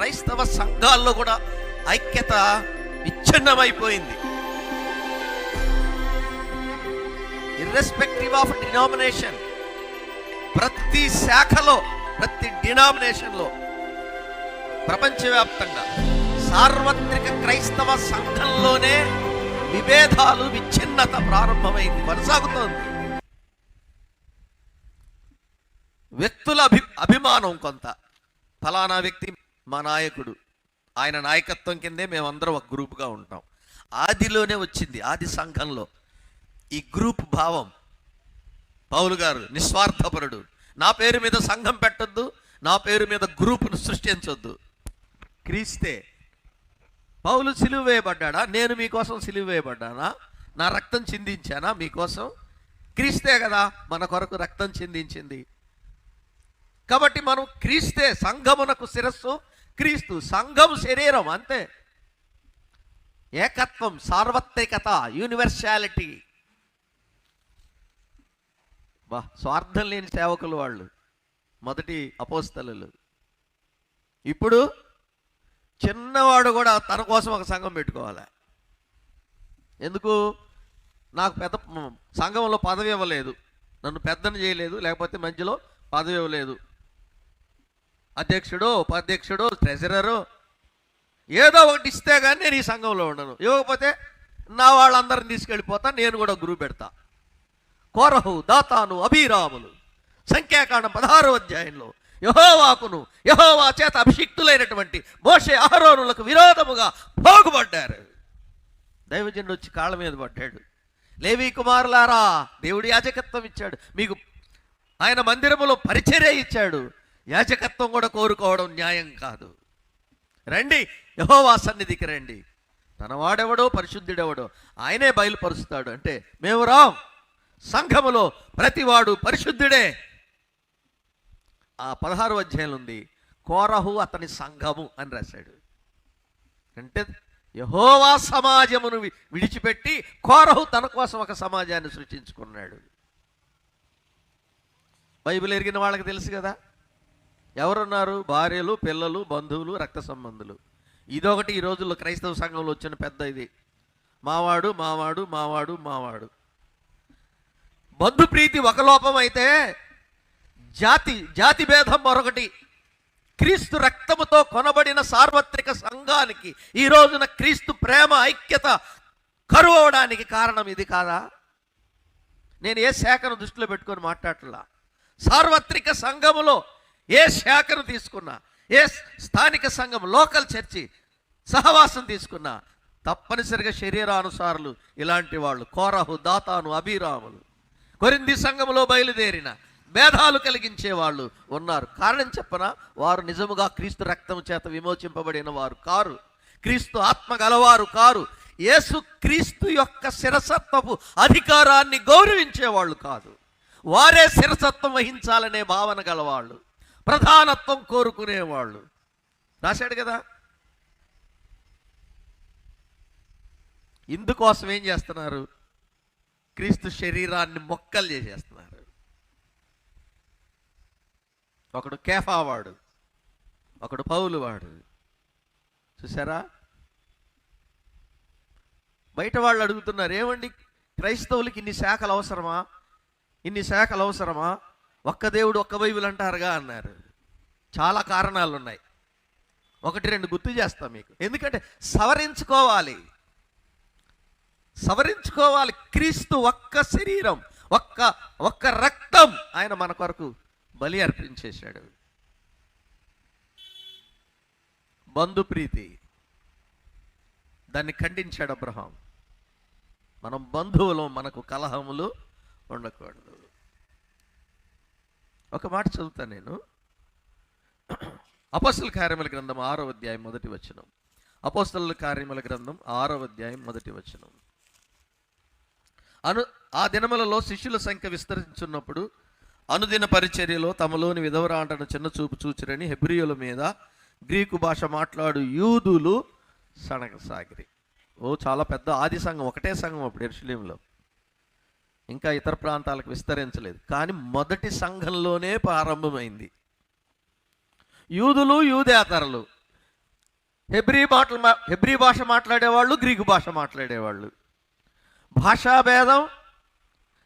క్రైస్తవ సంఘాల్లో కూడా ఐక్యత విచ్ఛిన్నమైపోయింది. ఇర్రెస్పెక్టివ్ ఆఫ్ డినామినేషన్ ప్రతి శాఖలో ప్రతి డినామినేషన్లో ప్రపంచవ్యాప్తంగా సార్వత్రిక క్రైస్తవ సంఘంలోనే విభేదాలు విచ్ఛిన్నత ప్రారంభమైంది కొనసాగుతోంది. వ్యక్తుల అభి అభిమానం కొంత. ఫలానా వ్యక్తి మా నాయకుడు. ఆయన నాయకత్వం కిందే మేమందరం ఒక గ్రూప్గా ఉంటాం. ఆదిలోనే వచ్చింది ఆది సంఘంలో. ఈ గ్రూప్ భావం. పౌలు గారు నిస్వార్థపరుడు. నా పేరు మీద సంఘం పెట్టొద్దు నా పేరు మీద గ్రూపును సృష్టించొద్దు. క్రీస్తే పౌలు సిలువ వేయబడ్డా నేను మీకోసం సిలువ వేయబడ్డానా నా రక్తం చిందించానా? మీకోసం? క్రీస్తే కదా మన కొరకు రక్తం చిందించింది. కాబట్టి మనం క్రీస్తే సంఘమునకు శిరస్సు క్రీస్తు సంఘం శరీరం అంతే. ఏకత్వం సార్వత్రికత యూనివర్సాలిటీ బా స్వార్థం లేని సేవకులు వాళ్ళు మొదటి అపోస్తలు ఇప్పుడు చిన్నవాడు కూడా తన కోసం ఒక సంఘం పెట్టుకోవాలి. ఎందుకు? నాకు పెద్ద సంఘంలో పదవి ఇవ్వలేదు. నన్ను పెద్దను చేయలేదు లేకపోతే మధ్యలో పదవి ఇవ్వలేదు. అధ్యక్షుడు ఉపాధ్యక్షుడు ట్రెజరరు ఏదో ఒకటి ఇస్తే కానీ నేను ఈ సంఘంలో ఉండను. ఇవ్వకపోతే నా వాళ్ళందరిని తీసుకెళ్ళిపోతా నేను కూడా గురువు పెడతా. కోరహు దాతాను అభిరాములు. సంఖ్యాకాండం పదహారో అధ్యాయంలో యహోవాకును యహోవా చేత అభిషిక్తులైనటువంటి మోషే అహరోనులకు విరోధముగా పోగుపడ్డారు దైవజనుడు వచ్చి కాళ్ళ మీద పడ్డాడు. లేవి కుమారులారా దేవుడు యాజకత్వం ఇచ్చాడు. మీకు ఆయన మందిరములో పరిచర్య ఇచ్చాడు. యాజకత్వం కూడా కోరుకోవడం న్యాయం కాదు. రండి యహోవా సన్నిధికి రండి. తన వాడెవడో పరిశుద్ధుడెవడో ఆయనే బయలుపరుస్తాడు. అంటే మేము రాం. సంఘములో ప్రతివాడు పరిశుద్ధుడే. ఆ పదహారు అధ్యాయం ఉంది కోరహు అతని సంఘము అని రాశాడు. అంటే యహోవా సమాజమును విడిచిపెట్టి కోరహు తన కోసం ఒక సమాజాన్ని సృష్టించుకున్నాడు. బైబిల్ ఎరిగిన వాళ్ళకి తెలుసు కదా? ఎవరున్నారు? భార్యలు పిల్లలు బంధువులు రక్త సంబంధులు. ఇదొకటి ఈ రోజుల్లో క్రైస్తవ సంఘంలో వచ్చిన పెద్ద ఇది. మావాడు మావాడు మావాడు మావాడు. బంధుప్రీతి ఒక లోపం అయితే జాతి జాతి భేదం మరొకటి. క్రీస్తు రక్తముతో కొనబడిన సార్వత్రిక సంఘానికి ఈ రోజున క్రీస్తు ప్రేమ ఐక్యత కరువు అవడానికి కారణం ఇది కాదా? నేను ఏ శాఖను దృష్టిలో పెట్టుకొని మాట్లాడలా సార్వత్రిక సంఘములో ఏ శాఖను తీసుకున్నా ఏ స్థానిక సంఘం లోకల్ చర్చి సహవాసం తీసుకున్నా తప్పనిసరిగా శరీరానుసారులు ఇలాంటి వాళ్ళు కోరహు దాతాను అభిరాములు. కొరింది సంఘములో బయలుదేరిన భేదాలు కలిగించే వాళ్ళు ఉన్నారు. కారణం చెప్పన? వారు నిజముగా క్రీస్తు రక్తం చేత విమోచింపబడిన వారు కారు. క్రీస్తు ఆత్మ గలవారు కారు. యేసు క్రీస్తు యొక్క శిరసత్వపు అధికారాన్ని గౌరవించేవాళ్ళు కాదు. వారే శిరసత్వం వహించాలనే భావన గలవాళ్ళు. ప్రధానత్వం కోరుకునేవాళ్ళు. రాశాడు కదా? ఇందుకోసం ఏం చేస్తున్నారు? క్రీస్తు శరీరాన్ని మొక్కలు చేసేస్తున్నారు. ఒకడు కేఫా వాడు ఒకడు పౌలు వాడు. చూసారా బయట వాళ్ళు అడుగుతున్నారు ఏమండి? క్రైస్తవులకి ఇన్ని శాఖలు అవసరమా? ఇన్ని శాఖలు అవసరమా? ఒక్క దేవుడు ఒక్క బైబిల్ అంటారుగా అన్నారు. చాలా కారణాలు ఉన్నాయి ఒకటి రెండు గుర్తు చేస్తాం మీకు. ఎందుకంటే సవరించుకోవాలి. సవరించుకోవాలి క్రీస్తు ఒక్క శరీరం ఒక్క ఒక్క రక్తం ఆయన మన కొరకు బలి అర్పించేశాడు. బంధుప్రీతి దాన్ని ఖండించాడు అబ్రహాం. మనం బంధువులు మనకు కలహములు ఉండకూడదు. ఒక మాట చదువుతాను నేను. అపోస్తల కార్యముల గ్రంథం ఆరో అధ్యాయం మొదటి వచనం. అపోస్తల కార్యముల గ్రంథం ఆరో అధ్యాయం మొదటి వచనం. అను ఆ దినములలో శిష్యుల సంఖ్య విస్తరించున్నప్పుడు అనుదిన పరిచర్యలో తమలోని విధవరాంటను చిన్న చూపు చూచిరని హెబ్రియుల మీద గ్రీకు భాష మాట్లాడు యూదులు సనగసాగిరి. ఓ చాలా పెద్ద ఆది సంఘం ఒకటే సంఘం అప్పుడు ఎరుషులేంలో ఇంకా ఇతర ప్రాంతాలకు విస్తరించలేదు. కానీ మొదటి సంఘంలోనే ప్రారంభమైంది. యూదులు యూదేతరులు. హెబ్రీ మాటలు హెబ్రీ భాష మాట్లాడేవాళ్ళు గ్రీకు భాష మాట్లాడేవాళ్ళు. భాషా భేదం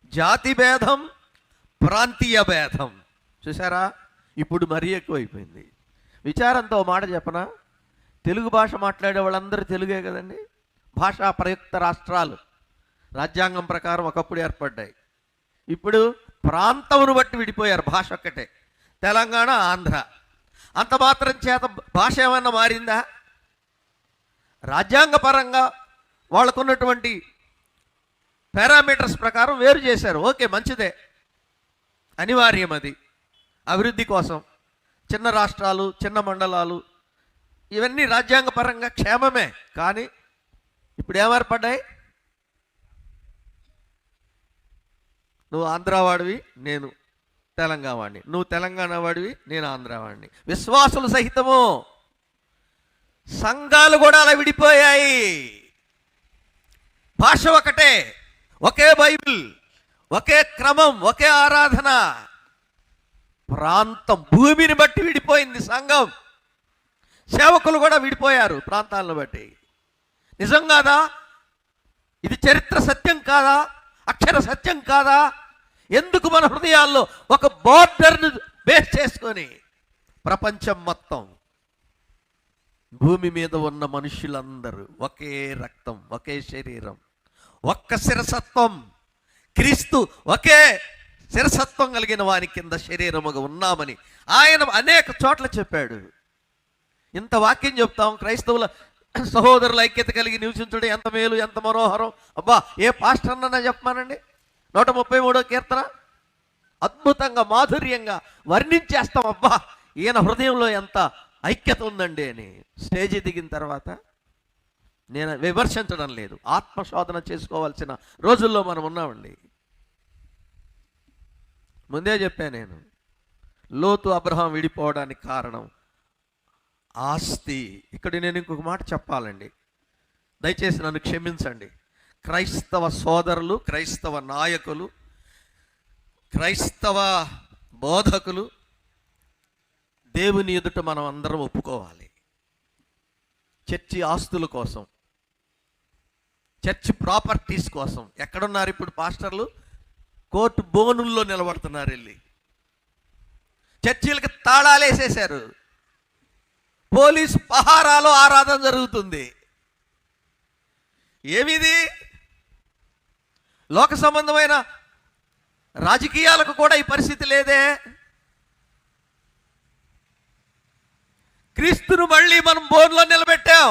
జాతి భేదం ప్రాంతీయ భేదం. చూసారా ఇప్పుడు మరీ ఎక్కువైపోయింది. విచారంతో మాట చెప్పనా? తెలుగు భాష మాట్లాడే వాళ్ళందరూ తెలుగే కదండి. భాషా ప్రయుక్త రాష్ట్రాలు. రాజ్యాంగం ప్రకారం ఒకప్పుడు ఏర్పడ్డాయి. ఇప్పుడు ప్రాంతమును బట్టి విడిపోయారు భాష ఒక్కటే. తెలంగాణ ఆంధ్ర. అంత మాత్రం చేత భాష ఏమన్నా మారిందా? రాజ్యాంగపరంగా వాళ్ళకున్నటువంటి పారామీటర్స్ ప్రకారం వేరు చేశారు. ఓకే మంచిదే. అనివార్యం అది. అభివృద్ధి కోసం చిన్న రాష్ట్రాలు చిన్న మండలాలు ఇవన్నీ రాజ్యాంగపరంగా క్షేమమే. కానీ ఇప్పుడు ఏమేర్పడ్డాయి? నువ్వు ఆంధ్రావాడివి నేను తెలంగాణ వాడిని నువ్వు తెలంగాణ వాడివి నేను ఆంధ్రావాడిని. విశ్వాసులు సహితము సంఘాలు కూడా అలా విడిపోయాయి. భాష ఒకటే ఒకే బైబిల్ ఒకే క్రమం ఒకే ఆరాధన. ప్రాంతం భూమిని బట్టి విడిపోయింది సంఘం. సేవకులు కూడా విడిపోయారు ప్రాంతాలను బట్టి. నిజం కాదా? ఇది చరిత్ర సత్యం కాదా? అక్షర సత్యం కాదా? ఎందుకు మన హృదయాల్లో ఒక బోర్డర్ను బేస్ చేసుకొని ప్రపంచం మొత్తం భూమి మీద ఉన్న మనుషులందరూ ఒకే రక్తం ఒకే శరీరం ఒక్క శిరసత్వం క్రీస్తు ఒకే శిరసత్వం కలిగిన వాని కింద శరీరముగా ఉన్నామని ఆయన అనేక చోట్ల చెప్పాడు. ఇంత వాక్యం చెప్తాం క్రైస్తవుల సహోదరుల ఐక్యత కలిగి నివసించడం ఎంత మేలు ఎంత మనోహరం. అబ్బా ఏ పాస్టర్ అన్న చెప్పమానండి? నూట ముప్పై మూడో కీర్తన? అద్భుతంగా మాధుర్యంగా వర్ణించేస్తాం అబ్బా ఈయన హృదయంలో ఎంత ఐక్యత ఉందండి అని. స్టేజీ దిగిన తర్వాత నేను విమర్శించడం లేదు. ఆత్మశోధన చేసుకోవాల్సిన రోజుల్లో మనం ఉన్నామండి. ముందే చెప్పా నేను లోతు అబ్రహాం విడిపోవడానికి కారణం ఆస్తి. ఇక్కడ నేను ఇంకొక మాట చెప్పాలండి. దయచేసి నన్ను క్షమించండి. క్రైస్తవ సోదరులు క్రైస్తవ నాయకులు క్రైస్తవ బోధకులు దేవుని ఎదుట మనం అందరం ఒప్పుకోవాలి. చర్చి ఆస్తుల కోసం చర్చ్ ప్రాపర్టీస్ కోసం. ఎక్కడున్నారు ఇప్పుడు పాస్టర్లు? కోర్టు బోనుల్లో నిలబడుతున్నారు వెళ్ళి. చర్చిలకు తాళాలు వేసేశారు. పోలీస్ పహారాలో ఆరాధన జరుగుతుంది. ఏమిది? లోక సంబంధమైన రాజకీయాలకు కూడా ఈ పరిస్థితి లేదే. క్రీస్తును మళ్ళీ మనం బోన్లో నిలబెట్టాం.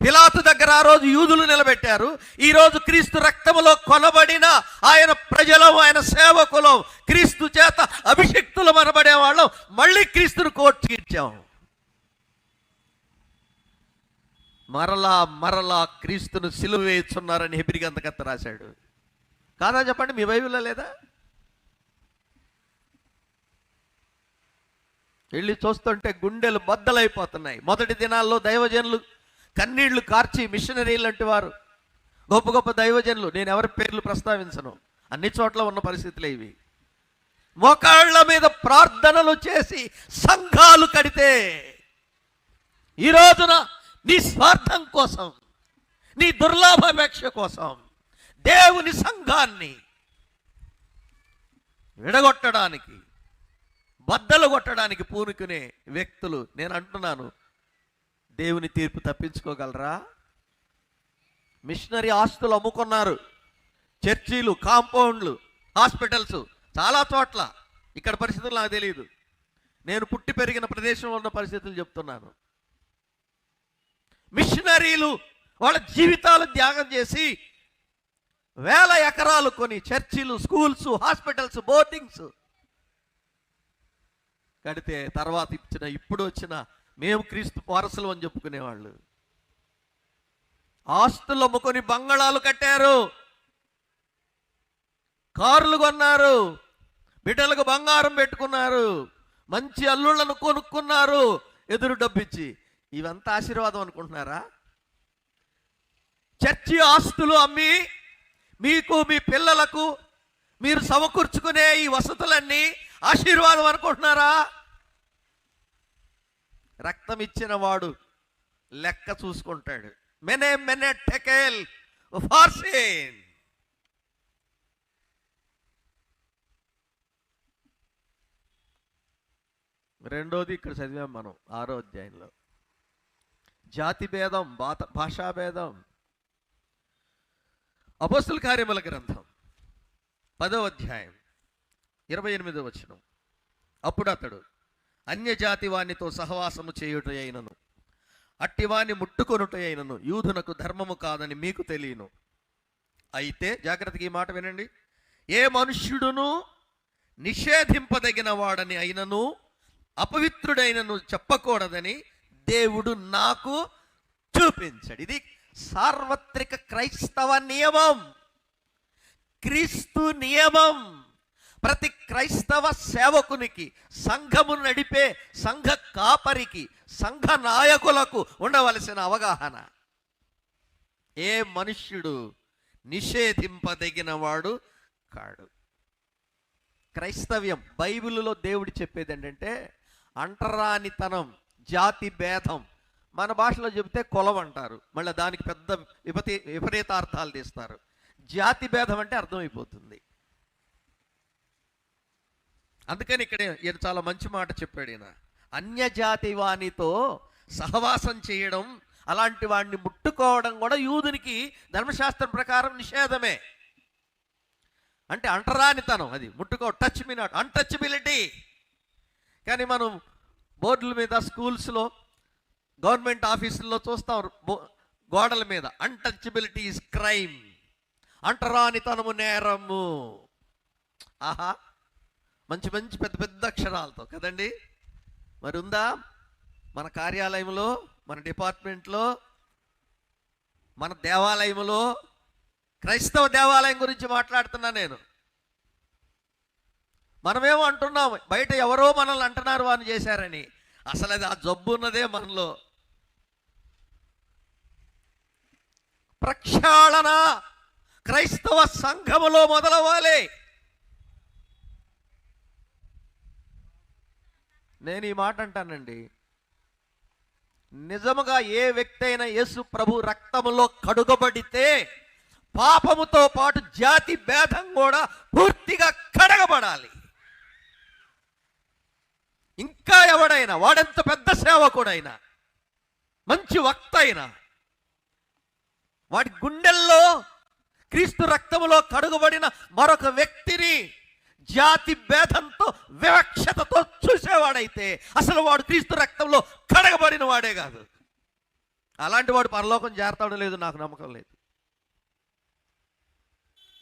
పిలాతు దగ్గర ఆ రోజు యూదులు నిలబెట్టారు. ఈ రోజు క్రీస్తు రక్తములో కొనబడిన ఆయన ప్రజలం ఆయన సేవకులం క్రీస్తు చేత అభిషక్తులు మనబడే వాళ్ళం మళ్ళీ క్రీస్తును కోర్టు ఇచ్చాం మరలా మరలా క్రీస్తును సిలువ వేస్తున్నారని హెబిరిగంతకత్త రాశాడు. కాదా చెప్పండి మీ బైబిల్లో లేదా? వెళ్ళి చూస్తుంటే గుండెలు బద్దలైపోతున్నాయి. మొదటి దినాల్లో దైవజనులు కన్నీళ్ళు కార్చి మిషనరీలు లాంటి వారు. గొప్ప గొప్ప దైవజనులు నేను ఎవరి పేర్లు ప్రస్తావించను. అన్ని చోట్ల ఉన్న పరిస్థితులే ఇవి. మోకాళ్ళ మీద ప్రార్థనలు చేసి సంఘాలు కడితే ఈ రోజున నీ స్వార్థం కోసం నీ దుర్లాభాపేక్ష కోసం దేవుని సంఘాన్ని విడగొట్టడానికి బద్దలు కొట్టడానికి పూనుకునే వ్యక్తులు నేను అంటున్నాను. దేవుని తీర్పు తప్పించుకోగలరా? మిషనరీ ఆస్తులు అమ్ముకున్నారు. చర్చీలు కాంపౌండ్లు హాస్పిటల్స్ చాలా చోట్ల. ఇక్కడ పరిస్థితులు నాకు తెలియదు నేను పుట్టి పెరిగిన ప్రదేశంలో ఉన్న పరిస్థితులు చెప్తున్నాను. మిషనరీలు వాళ్ళ జీవితాలు త్యాగం చేసి వేల ఎకరాలు కొని చర్చిలు స్కూల్స్ హాస్పిటల్స్ బోర్డింగ్స్ కడితే తర్వాత ఇచ్చిన ఇప్పుడు వచ్చిన మేము క్రీస్తు వారసులు అని చెప్పుకునేవాళ్ళు. ఆస్తులు అమ్ముకొని బంగళాలు కట్టారు. కార్లు కొన్నారు. బిడ్డలకు బంగారం పెట్టుకున్నారు. మంచి అల్లుళ్ళను కొనుక్కున్నారు. ఎదురు డబ్బిచ్చి ఇవంతా ఆశీర్వాదం అనుకుంటున్నారా? చర్చి ఆస్తులు అమ్మి మీకు మీ పిల్లలకు మీరు సమకూర్చుకునే ఈ వసతులన్నీ ఆశీర్వాదం అనుకుంటున్నారా? రక్తం ఇచ్చిన వాడు లెక్క చూసుకుంటాడు. మెనే మెనే టెకెల్ ఫార్సేన్ రెండోది ఇక్కడ చదివాం మనం ఆరో అధ్యాయంలో. జాతి భేదం బాత భాషాభేదం. అపోస్తుల కార్యముల గ్రంథం పదో అధ్యాయం ఇరవై ఎనిమిదో వచనం. అప్పుడు అతడు అన్యజాతి వానితో సహవాసము చేయుట అయినను అట్టివాణ్ణి ముట్టుకొనుట అయినను యూధునకు ధర్మము కాదని మీకు తెలియను. అయితే జాగ్రత్తగా ఈ మాట వినండి. ఏ మనుష్యుడును నిషేధింపదగిన వాడని అయినను అపవిత్రుడైనను చెప్పకూడదని దేవుడు నాకు చూపించాడు. ఇది సార్వత్రిక క్రైస్తవ నియమం. క్రీస్తు నియమం. ప్రతి క్రైస్తవ సేవకునికి సంఘము నడిపే సంఘ కాపరికి సంఘ నాయకులకు ఉండవలసిన అవగాహన. ఏ మనుష్యుడు నిషేధింపదగిన వాడు కాడు. క్రైస్తవ్యం బైబిల్లో దేవుడు చెప్పేది ఏంటంటే అంటరానితనం జాతి భేదం. మన భాషలో చెబితే కులం అంటారు. మళ్ళీ దానికి పెద్ద విపతి విపరీతార్థాలు తీస్తారు. జాతి భేదం అంటే అర్థమైపోతుంది. అందుకని ఇక్కడ ఈయన చాలా మంచి మాట చెప్పాడు ఈయన. అన్యజాతి వానితో సహవాసం చేయడం అలాంటి వాడిని ముట్టుకోవడం కూడా యూదునికి ధర్మశాస్త్రం ప్రకారం నిషేధమే. అంటే అంటరానితనం అది. ముట్టుకో టచ్ మీ నాట్ అన్టచబిలిటీ కానీ మనం బోర్డుల మీద స్కూల్స్లో గవర్నమెంట్ ఆఫీసుల్లో చూస్తాం బో- గోడల మీద. అన్టచబిలిటీ ఇస్ క్రైమ్ అంటరానితనము నేరము. ఆహా. మంచి మంచి పెద్ద పెద్ద అక్షరాలతో కదండి? మరి ఉందా మన కార్యాలయంలో మన డిపార్ట్మెంట్లో మన దేవాలయంలో క్రైస్తవ దేవాలయం గురించి మాట్లాడుతున్నా నేను. మనమేమో అంటున్నాం బయట ఎవరో మనల్ని అంటున్నారు అని చేశారని. అసలు అది ఆ జబ్బు ఉన్నదే మనలో. ప్రక్షాళన క్రైస్తవ సంఘములో మొదలవ్వాలి. నేను ఈ మాట అంటానండి. నిజముగా ఏ వ్యక్తి అయినా యేసు ప్రభు రక్తములో కడుగబడితే పాపముతో పాటు జాతి భేదం కూడా పూర్తిగా కడగబడాలి. ఇంకా ఎవడైనా వాడెంత పెద్ద సేవకుడైనా మంచి వక్త అయినా వాడి గుండెల్లో క్రీస్తు రక్తములో కడుగబడిన మరొక వ్యక్తిని జాతి భేదంతో వివక్షతతో చూసేవాడైతే అసలు వాడు క్రీస్తు రక్తంలో కడగబడిన వాడే కాదు. అలాంటి వాడు పరలోకం చేరతాడు లేదు నాకు నమ్మకం లేదు.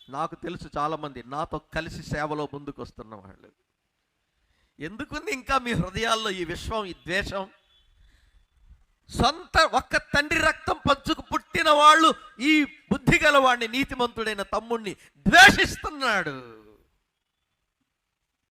నాకు తెలుసు చాలామంది నాతో కలిసి సేవలో ముందుకు వస్తున్న వాళ్ళు. ఎందుకుంది ఇంకా మీ హృదయాల్లో ఈ విశ్వం ఈ ద్వేషం? సొంత ఒక్క తండ్రి రక్తం పంచుకు పుట్టిన వాళ్ళు ఈ బుద్ధి గలవాడిని నీతిమంతుడైన తమ్ముణ్ణి ద్వేషిస్తున్నాడు.